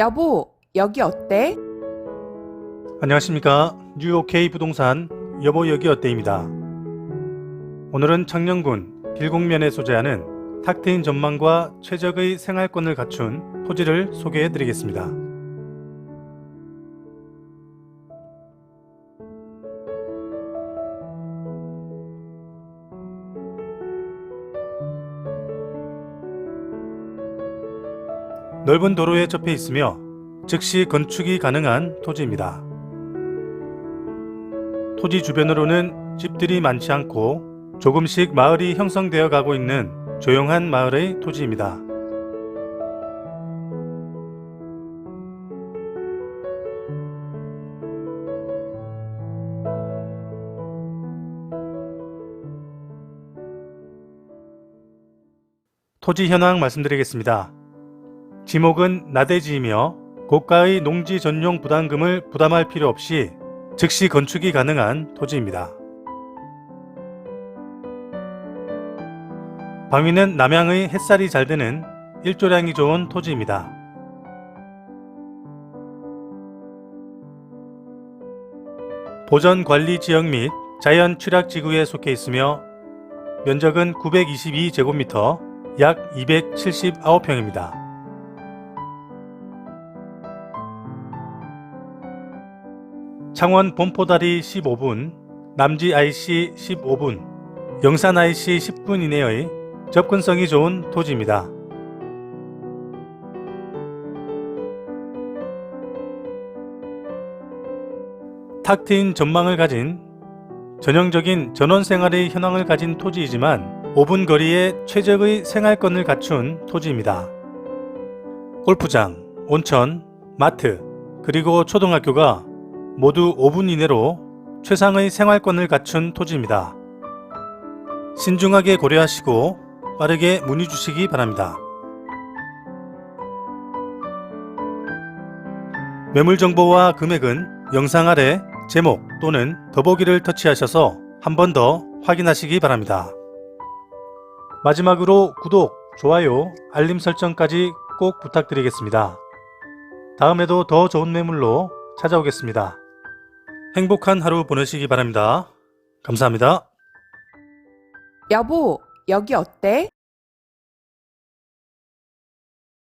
여보, 여기 어때? 안녕하십니까. 뉴오케이 부동산 여보 여기 어때입니다. 오늘은 청년군 길곡면에 소재하는 탁 트인 전망과 최적의 생활권을 갖춘 토지를 소개해 드리겠습니다 넓은 도로에 접해 있으며 즉시 건축이 가능한 토지입니다. 토지 주변으로는 집들이 많지 않고 조금씩 마을이 형성되어 가고 있는 조용한 마을의 토지입니다. 토지 현황 말씀드리겠습니다. 지목은 나대지이며 고가의 농지 전용 부담금을 부담할 필요 없이 즉시 건축이 가능한 토지입니다. 방위는 남향의 햇살이 잘 드는 일조량이 좋은 토지입니다. 보전 관리 지역 및 자연 취락 지구에 속해 있으며 면적은 922제곱미터 약 279평입니다. 창원 본포다리 15분, 남지 IC 15분, 영산 IC 10분 이내의 접근성이 좋은 토지입니다. 탁 트인 전망을 가진 전형적인 전원 생활의 현황을 가진 토지이지만 5분 거리에 최적의 생활권을 갖춘 토지입니다. 골프장, 온천, 마트, 그리고 초등학교가 모두 5분 이내로 최상의 생활권을 갖춘 토지입니다. 신중하게 고려하시고 빠르게 문의 주시기 바랍니다. 매물 정보와 금액은 영상 아래 제목 또는 더보기를 터치하셔서 한 번 더 확인하시기 바랍니다. 마지막으로 구독, 좋아요, 알림 설정까지 꼭 부탁드리겠습니다. 다음에도 더 좋은 매물로 찾아오겠습니다. 행복한 하루 보내시기 바랍니다. 감사합니다. 여보, 여기 어때?